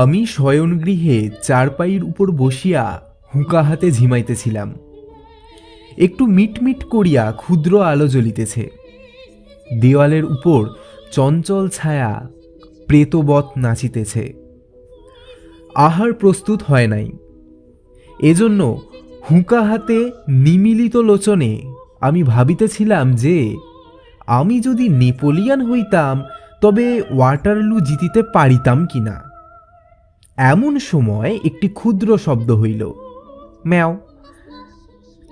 আমি শয়নগৃহে চারপাইয়ের উপর বসিয়া হুঁকা হাতে ঝিমাইতেছিলাম। একটু মিটমিট করিয়া ক্ষুদ্র আলো জ্বলিতেছে। দেওয়ালের উপর চঞ্চল ছায়া প্রেতবৎ নাচিতেছে। আহার প্রস্তুত হয় নাই। এজন্য হুঁকা হাতে নিমিলিত লোচনে আমি ভাবিতেছিলাম যে, আমি যদি নেপোলিয়ান হইতাম, তবে ওয়াটারলু জিতিতে পারিতাম কিনা। এমন সময় একটি ক্ষুদ্র শব্দ হইল। ম্যাও,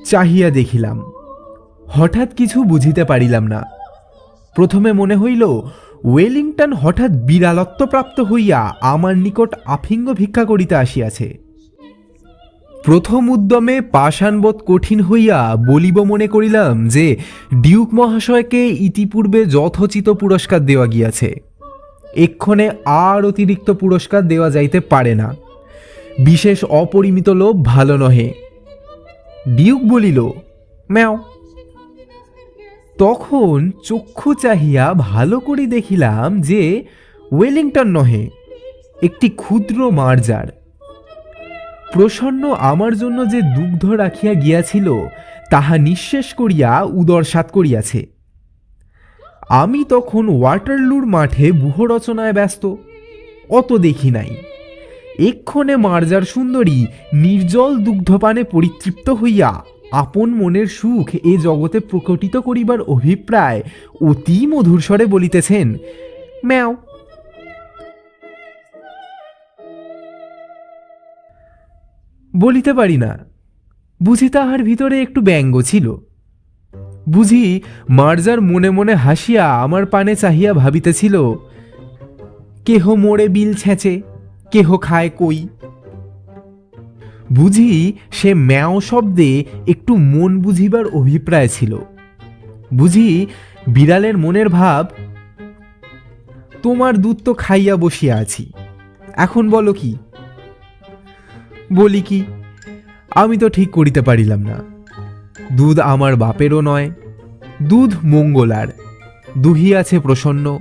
চাহিয়া দেখিলাম। হঠাৎ কিছু বুঝিতে পারিলাম না। প্রথমে মনে হইল, ওয়েলিংটন হঠাৎ বিড়ালত্বপ্রাপ্ত হইয়া আমার নিকট আফিঙ্গ ভিক্ষা করিতে আসিয়াছে। প্রথম উদ্যমে পাষাণবোধ কঠিন হইয়া বলিব মনে করিলাম যে, ডিউক মহাশয়কে ইতিপূর্বে যথোচিত পুরস্কার দেওয়া গিয়াছে। এক্ষণে আর অতিরিক্ত পুরস্কার দেওয়া যাইতে পারে না। বিশেষ অপরিমিত লোভ ভালো নহে। ডিউক বলিল, ম্যাও। তখন চক্ষু চাহিয়া ভালো করে দেখিলাম যে ওয়েলিংটন নহে, একটি ক্ষুদ্র মার্জার। প্রসন্ন আমার জন্য যে দুগ্ধ রাখিয়া গিয়াছিল, তাহা নিঃশেষ করিয়া উদরসাত করিয়াছে। আমি তখন ওয়াটারলুর মাঠে বুহ রচনায় ব্যস্ত, অত দেখি নাই। এক্ষণে মার্জার সুন্দরী নির্জল দুগ্ধপানে পরিতৃপ্ত হইয়া আপন মনের সুখ এ জগতে প্রকটিত করিবার অভিপ্রায় অতি মধুর স্বরে বলিতেছেন, ম্যাও। বলিতে পারি না। বুঝি তাহার ভিতরে একটু ব্যঙ্গ ছিল। বুঝি মার্জার মনে মনে হাসিয়া আমার পানে চাহিয়া ভাবিতেছিল, কেহ মোড়ে বিল ছেঁচে, কেহ খায় কই? বুঝি সে ম্যাও শব্দে একটু মন বুঝিবার অভিপ্রায় ছিল। বুঝি বিড়ালের মনের ভাব, তোমার দুধ তো খাইয়া বসিয়া আছি, এখন বলো কি? বলি কি, আমি তো ঠিক করিতে পারিলাম না। দুধ আমার বাপেরও নয়, দুধ মঙ্গলার দুহিয়াছে প্রসন্ন।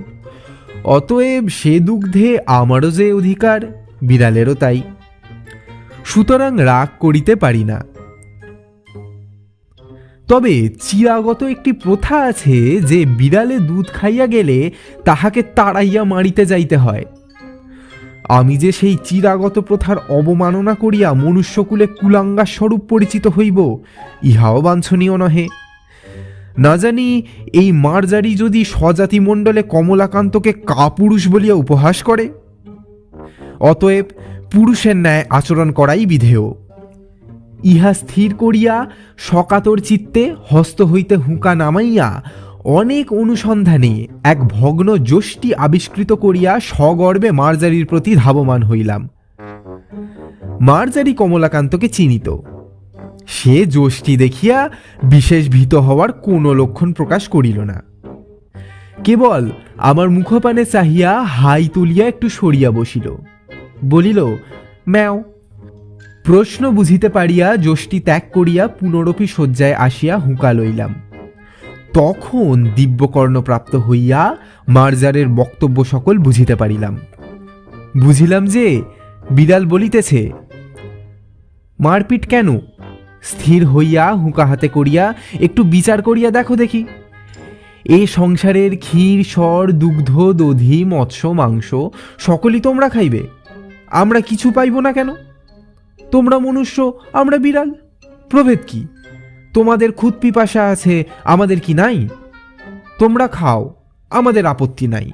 অতএব সে দুগ্ধে আমারও যে অধিকার, বিড়ালেরও তাই। সুতরাং রাগ করিতে পারি না। তবে চিরাগত একটি প্রথা আছে যে বিড়ালে দুধ খাইয়া গেলে তাহাকে তাড়াইয়া মারিতে যাইতে হয়। আমি যে সেই চিরাগত প্রথার অবমাননা করিয়া মনুষ্যকুলে কুলাঙ্গার স্বরূপ পরিচিত হইব, ইহাও বাঞ্ছনীয় নহে। না জানি এই মারজারি যদি স্বজাতি মণ্ডলে কমলাকান্তকে কাপুরুষ বলিয়া উপহাস করে? অতএব পুরুষের ন্যায় আচরণ করাই বিধেয়। ইহা স্থির করিয়া সকাতর চিত্তে হস্ত হইতে হুঁকা নামাইয়া অনেক অনুসন্ধানে এক ভগ্ন যষ্টি আবিষ্কৃত করিয়া সগর্বে মার্জারির প্রতি ধাবমান হইলাম। মার্জারি কমলাকান্তকে চিনিত। সে যষ্টি দেখিয়া বিশেষ ভীত হওয়ার কোনো লক্ষণ প্রকাশ করিল না। কেবল আমার মুখপানে চাহিয়া হাই তুলিয়া একটু সরিয়া বসিল। বলিল, ম্যাও। প্রশ্ন বুঝিতে পারিয়া যষ্টি ত্যাগ করিয়া পুনরপি শয্যায় আসিয়া হুঁকা লইলাম। তখন দিব্যকর্ণ প্রাপ্ত হইয়া মার্জারের বক্তব্য সকল বুঝিতে পারিলাম। বুঝিলাম যে বিড়াল বলিতেছে, মারপিট কেন? স্থির হইয়া হুঁকা হাতে করিয়া একটু বিচার করিয়া দেখো দেখি। এ সংসারের ক্ষীর স্বর দুগ্ধ, দধি, মৎস্য, মাংস সকলই তোমরা খাইবে। আমরা কিছু পাইব না কেন? তোমরা মনুষ্য, আমরা বিড়াল। প্রভেদ কি? তোমাদের খুদ পিপাসা আছে, আমাদের কি নাই? তোমরা খাও, আমাদের আপত্তি নাই।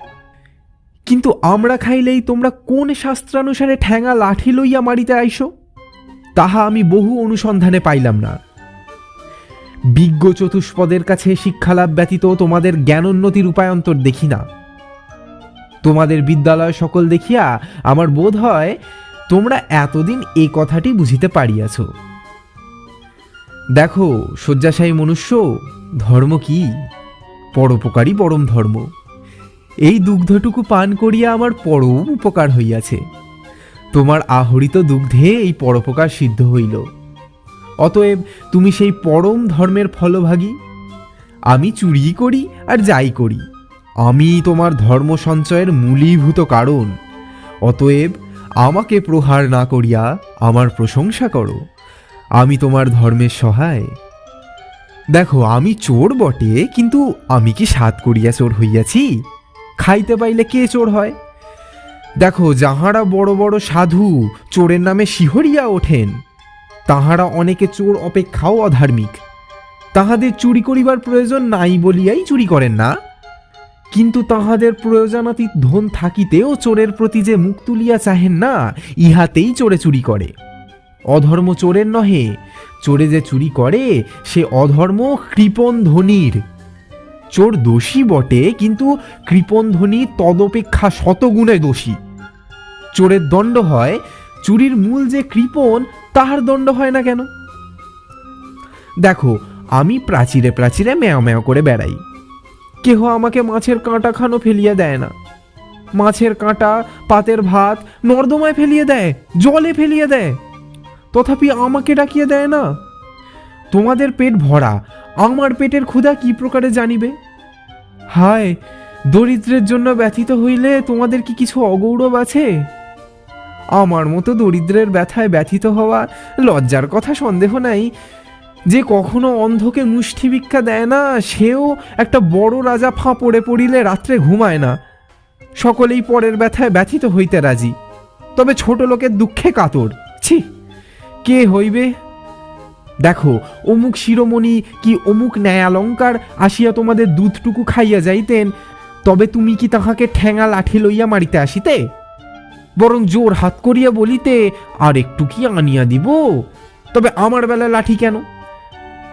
কিন্তু আমরা খাইলেই তোমরা কোন শাস্ত্রানুসারে ঠ্যাঙা লাঠি লইয়া মারিতে আইসো? তাহা আমি বহু অনুসন্ধানে পাইলাম না। বিজ্ঞ চতুষ্পদের কাছে শিক্ষালাভ ব্যতীত তোমাদের জ্ঞানোন্নতির উপায়ন্তর দেখি না। তোমাদের বিদ্যালয় সকল দেখিয়া আমার বোধ হয় তোমরা এতদিন এই কথাটি বুঝিতে পারিয়াছ। দেখো, শয্যাশায়ী মনুষ্য, ধর্ম কি? পরোপকারী পরম ধর্ম। এই দুগ্ধটুকু পান করিয়া আমার পরম উপকার হইয়াছে। তোমার আহরিত দুগ্ধে এই পরোপকার সিদ্ধ হইল। অতএব তুমি সেই পরম ধর্মের ফলভাগী। আমি চুরি করি আর যাই করি। আমি তোমার ধর্ম সঞ্চয়ের মূলীভূত কারণ। অতএব আমাকে প্রহার না করিয়া আমার প্রশংসা করো। আমি তোমার ধর্মের সহায়। দেখো, আমি চোর বটে, কিন্তু আমি কি সাত করিয়া চোর হইয়াছি? খাইতে পাইলে কে চোর হয়? দেখো, যাহারা বড় বড় সাধু চোরের নামে শিহরিয়া ওঠেন, তাহারা অনেকে চোর অপেক্ষাও অধার্মিক। তাহাদের চুরি করিবার প্রয়োজন নাই বলিয়াই চুরি করেন না। কিন্তু তাহাদের প্রয়োজনাতীত ধন থাকিতেও চোরের প্রতি যে মুখ তুলিয়া চাহেন না, ইহাতেই চোরে চুরি করে। অধর্ম চোরের নহে। চোরে যে চুরি করে, সে অধর্ম কৃপণ ধনির। চোর দোষী বটে, কিন্তু কৃপণ ধনী তদপেক্ষা শতগুণে দোষী। চোরের দণ্ড হয়, চুরির মূল যে কৃপণ, তাহার দণ্ড হয় না কেন? দেখো, আমি প্রাচীরে প্রাচীরে ম্যাও ম্যাও করে বেড়াই। কেহ আমাকে মাছের কাঁটা খানো ফেলিয়ে দেয় না। মাছের কাঁটা, পাতের ভাত নর্দমায় ফেলিয়ে দেয়, জলে ফেলিয়ে দেয়। তথাপি আমাকে ডাকিয়ে দেয় না? তোমাদের পেট ভরা, আমার পেটের ক্ষুধা কি প্রকারে জানিবে? হায়, দরিদ্রের জন্য ব্যথিত হইলে তোমাদের কি কিছু অগৌরব আছে? আমার মতো দরিদ্রের ব্যথায় ব্যথিত হওয়া লজ্জার কথা সন্দেহ নাই। যে কখনো অন্ধকে মুষ্টি ভিক্ষা দেয় না, সেও একটা বড় রাজা ফাঁ পড়ে পড়িলে রাত্রে ঘুমায় না। সকলেই পরের ব্যথায় ব্যথিত হইতে রাজি। তবে ছোট লোকের দুঃখে কাতর। ছি! কে হইবে? দেখো, অমুক শিরোমণি কি অমুক ন্যায়ালঙ্কার আসিয়া তোমাদের দুধটুকু খাইয়া যাইতেন, তবে তুমি কি তাহাকে ঠ্যাঙা লাঠি লইয়া মারিতে আসিতে? বরং জোর হাত করিয়া বলিতে, আর একটু কি আনিয়া দিব? তবে আমার বেলা লাঠি কেন?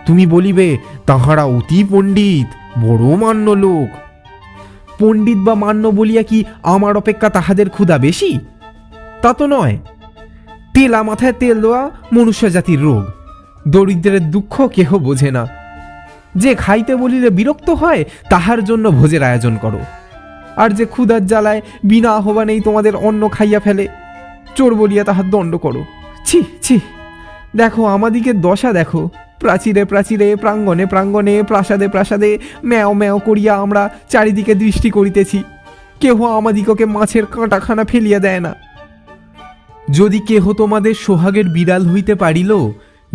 তুমি বলিবে, তাহারা অতি পণ্ডিত, বড় মান্য লোক। পণ্ডিত বা মান্য বলিয়া কি আমার অপেক্ষা তাহাদের ক্ষুধা বেশি? তা তো নয়। তেলা মাথায় তেল দেওয়া মনুষ্য জাতির রোগ। দরিদ্রের দুঃখ কেহ বোঝে না। যে খাইতে বলিলে বিরক্ত হয়, তাহার জন্য ভোজের আয়োজন করো। আর যে ক্ষুধার জ্বালায় বিনা আহ্বানেই তোমাদের অন্ন খাইয়া ফেলে, চোর বলিয়া তাহার দণ্ড করো। ছি ছি, দেখো আমাদিকে দশা দেখো। প্রাচীরে প্রাচীরে, প্রাঙ্গণে প্রাঙ্গণে, প্রাসাদে প্রাসাদে ম্যাও ম্যাও করিয়া আমরা চারিদিকে দৃষ্টি করিতেছি। কেহ আমাদিগকে মাছের কাঁটাখানা ফেলিয়া দেয় না। যদি কেহ তোমাদের সোহাগের বিড়াল হইতে পারিল,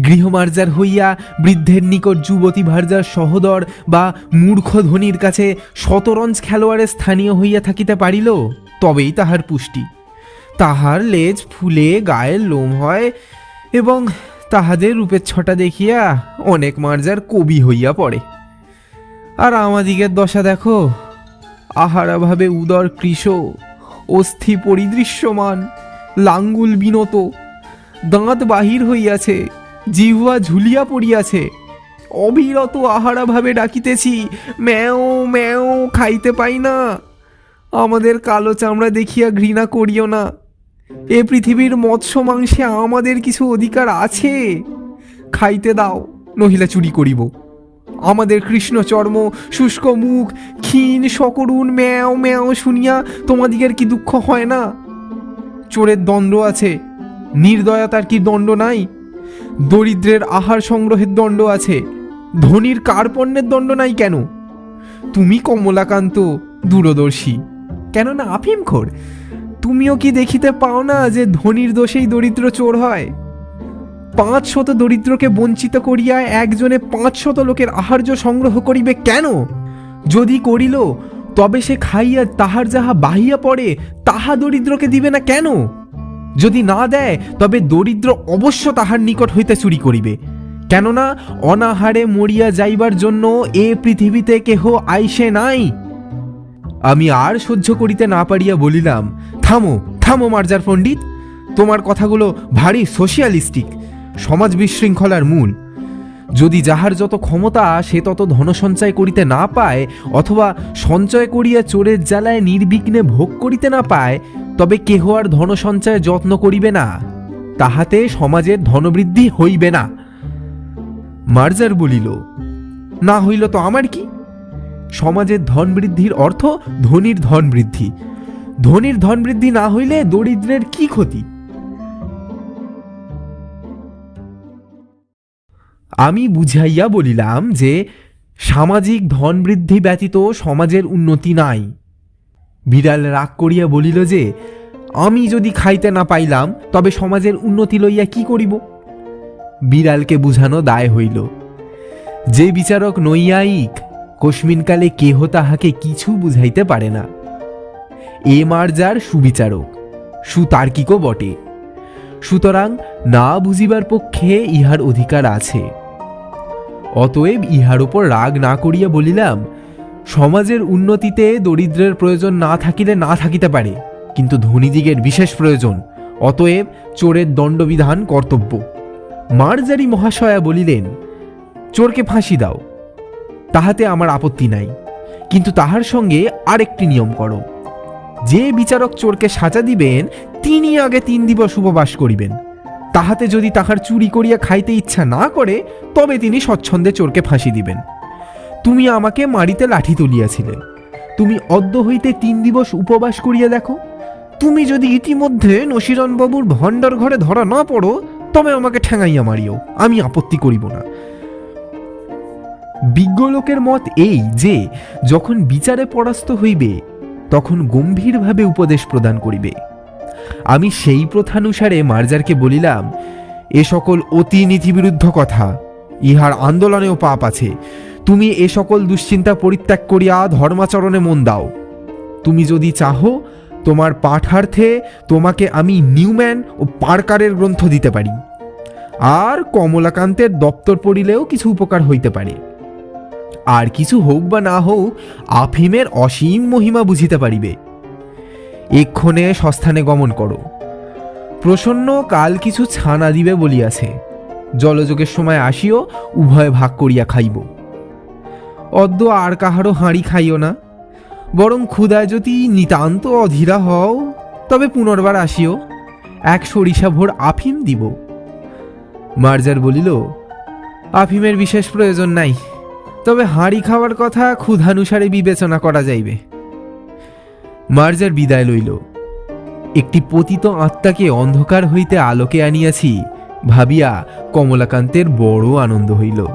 গৃহমার্জার হইয়া বৃদ্ধের নিকট যুবতী ভার্যার সহদর বা মূর্খ ধনির কাছে শতরঞ্জ খেলোয়াড়ের স্থানীয় হইয়া থাকিতে পারিল, তবেই তাহার পুষ্টি। তাহার লেজ ফুলে গায়ের লোম হয় এবং তাহাদের রূপের ছটা দেখিয়া অনেক মার্জার কবি হইয়া পড়ে। আর আমাদিগের দশা দেখো, আহারাভাবে উদর কৃশ অস্থি পরিদৃশ্যমান। লাঙ্গুল বিনত। দাঁত বাহির হইয়াছে, জিহ্বা ঝুলিয়া পড়িয়াছে। অবিরত আহারাভাবে ডাকিতেছি, ম্যাও ম্যাও, খাইতে পাই না। আমাদের কালো চামড়া দেখিয়া ঘৃণা করিও না। এ পৃথিবীর মৎস্য মাংসে আমাদের কিছু অধিকার আছে। খাইতে দাও, নহিলা চুরি করিব। আমাদের কৃষ্ণ চর্ম, শুষ্ক মুখ, ক্ষীণ সকরুণ ম্যাও ম্যাও শুনিয়া তোমাদিগের কি দুঃখ হয় না? চোরের দণ্ড আছে। নির্দয়তার কি দণ্ড নাই? দরিদ্রের আহার সংগ্রহের দণ্ড আছে। ধনির কার্পণ্যের দণ্ড নাই কেন? তুমি কমলাকান্ত, দূরদর্শী। কেননা আফিমখোর, তুমিও কি দেখিতে পাও না যে ধনির দোষেই দরিদ্র চোর হয়? পাঁচ শত দরিদ্রকে বঞ্চিত করিয়া একজনে পাঁচ শত লোকের আহার্য সংগ্রহ করিবে কেন? যদি করিল তবে সে খাইয়া তাহার যাহা বাহিয়া পড়ে, তাহা দরিদ্রকে দিবে না কেন? যদি না দেয়, তবে দরিদ্র অবশ্য তাহার নিকট হইতে চুরি করিবে। কেননা, অনাহারে মরিয়া যাইবার জন্য এ পৃথিবীতে কেহ আইসে নাই। আমি আর সহ্য করিতে না পারিয়া বলিলাম, থামো থামো মার্জার পণ্ডিত। তোমার কথাগুলো ভারী সোশিয়ালিস্টিক সমাজ বিশৃঙ্খলার মূল। যদি যাহার যত ক্ষমতা, সে তত ধন সঞ্চয় করিতে না পায়, অথবা সঞ্চয় করিয়া চোরের জ্বালায় নির্বিঘ্নে ভোগ করিতে না পায়, তবে কেহ আর ধন সঞ্চয়ে যত্ন করিবে না। তাহাতে সমাজের ধনবৃদ্ধি হইবে না। মার্জার বলিল, না হইল তো আমার কি? সমাজের ধন বৃদ্ধির অর্থ ধনির ধন বৃদ্ধি ধনির ধন বৃদ্ধি না হইলে দরিদ্রের কি ক্ষতি? আমি বুঝাইয়া বলিলাম যে, সামাজিক ধন বৃদ্ধি ব্যতীত সমাজের উন্নতি নাই। বিড়াল রাগ করিয়া বলিল যে, আমি যদি খাইতে না পাইলাম, তবে সমাজের উন্নতি লইয়া কি করিব? বিড়ালকে বুঝানো দায় হইল। যে বিচারক নৈয়ায়িক কস্মিনকালে কেহ তাহাকে কিছু বুঝাইতে পারে না। এ মার্জার সুবিচারক, সুতার্কিকও বটে। সুতরাং না বুঝিবার পক্ষে ইহার অধিকার আছে। অতএব ইহার উপর রাগ না করিয়া বলিলাম, সমাজের উন্নতিতে দরিদ্রের প্রয়োজন না থাকিলে না থাকিতে পারে, কিন্তু ধনীদিগের বিশেষ প্রয়োজন, অতএব চোরের দণ্ডবিধান কর্তব্য। মার্জারি মহাশয়া বলিলেন, চোরকে ফাঁসি দাও, তাহাতে আমার আপত্তি নাই, কিন্তু তাহার সঙ্গে আরেকটি নিয়ম করো। যে বিচারক চোরকে সাজা দিবেন তিনি আগে তিন দিবস উপবাস করিবেন। তাহাতে যদি তাহার চুরি করিয়া খাইতে ইচ্ছা না করে, তবে তিনি স্বচ্ছন্দে চোরকে ফাঁসি দিবেন। তুমি আমাকে মারিতে লাঠি তুলিয়াছিলে। তুমি অদ্য হইতে তিন দিবস উপবাস করিয়া দেখো। তুমি যদি ইতিমধ্যে নসিরনবাবুর ভণ্ডার ঘরে ধরা না পড়ো, তবে আমাকে ঠেঙাইয়া মারিও। আমি আপত্তি করিব না। বিজ্ঞ লোকের মত এই যে, যখন বিচারে পরাস্ত হইবে, তখন গম্ভীরভাবে উপদেশ প্রদান করিবে। আমি সেই প্রথানুসারে মার্জারকে বলিলাম, এ সকল অতি নীতিবিরুদ্ধ কথা, ইহার আন্দোলনেও পাপ আছে। তুমি এ সকল দুশ্চিন্তা পরিত্যাগ করিয়া ধর্মাচরণে মন দাও। তুমি যদি চাহো, তোমার পাঠার্থে তোমাকে আমি নিউম্যান ও পার্কারের গ্রন্থ দিতে পারি। আর কমলাকান্তের দপ্তর পড়িলেও কিছু উপকার হইতে পারে। আর কিছু হোক বা না হোক আফিমের অসীম মহিমা বুঝিতে পারিবে। এক্ষণে সস্থানে গমন করো। প্রসন্ন কাল কিছু ছানা দিবে বলিয়াছে। জলযোগের সময় আসিও, উভয় ভাগ করিয়া খাইব। অদ্য আর কাহারও হাঁড়ি খাইও না। বরং ক্ষুদায় যদি নিতান্ত অধীরা হও, তবে পুনর্বার আসিও, এক সরিষা ভোর আফিম দিব। মার্জার বলিল, আফিমের বিশেষ প্রয়োজন নাই, তবে হাঁড়ি খাওয়ার কথা ক্ষুধানুসারে বিবেচনা করা যাইবে। মার্জার বিদায় লইল। একটি পতিত আত্মাকে অন্ধকার হইতে আলোকে আনিয়াছি, ভাবিয়া কমলাকান্তের বড় আনন্দ হইল।